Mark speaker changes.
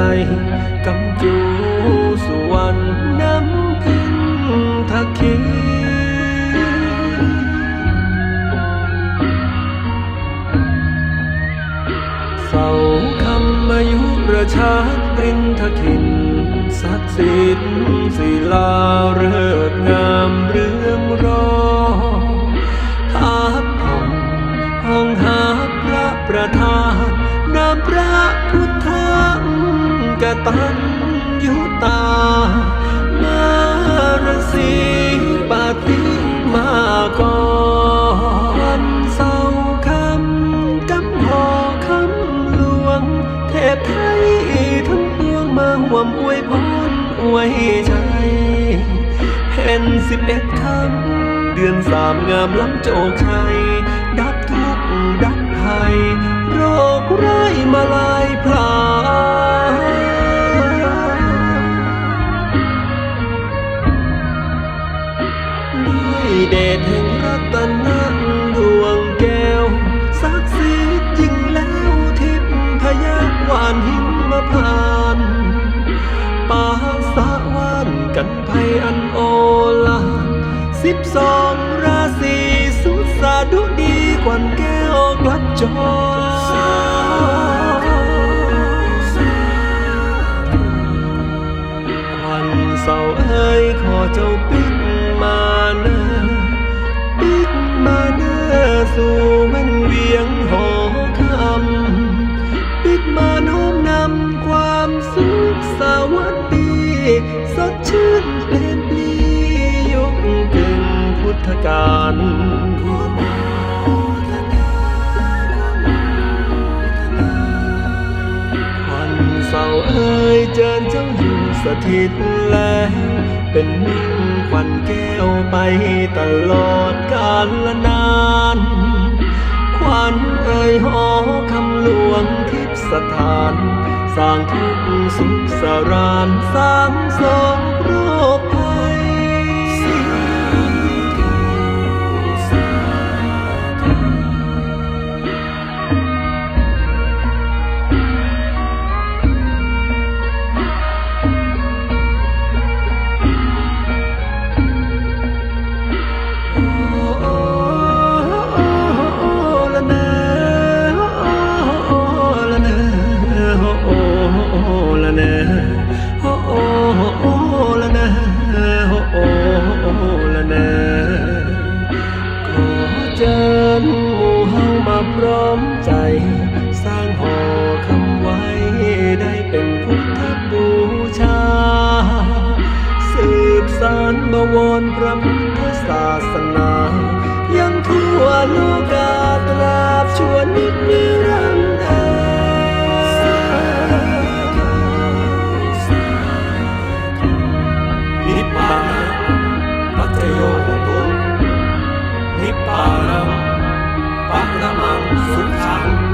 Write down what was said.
Speaker 1: ลกำจูสุวรรณน้ำพิงทักขีเสาคำมายุประชาตรินทถินศักดิ์สิทธิ์ศิลาเริกงามเรื่องรอทาบผ่องห้องหาพระประธาน กตัญยุตา มารสีปาติมากรเศร้าคำกำพอคำหลวง เทพไทยทั้งปวงมาห่วมอวยพรอวยใจเพ็นสิบเอ็ดคำเดือนสามงามล้ำโจกชัยดับทุกข์ดับภัยโรคร้ายมาลา ด้วยเดชแห่งรัตนังดวงแก้วศักดิ์สิทธิ์ยิ่งแล้วทิพพยาวานหิมพานต์ปาสะวานกันภัยอันโอฬารสิบสองราศีสุดสาดุดีกวันแก้วกลับจอวันเสาร์เอ้ยขอเจ้าปิด สู่แม่นเวียงหอคำปิดมาโน้มนำความสุขสวัสดีสดชื่นเปลี่ยนปลียุคกึ่งพุทธกาลวันเสาร์เอ้ยเจิญเจ้าอยู่สถิตแล้ว เป็นมิ่งควันแก้วไปตลอดกาลนานควันเอ่ยหอคำหลวงทิพสถาน สร้างทุกสุขสรานสร้างสองโรค นหมู่เฮามาพร้อมใจ สร้างหอคำไว้ได้เป็นพุทธบูชา สืบสานบวรพระพุทธศาสนา ยังทั่วโลกาตราบชวนิจนิรัน 红掌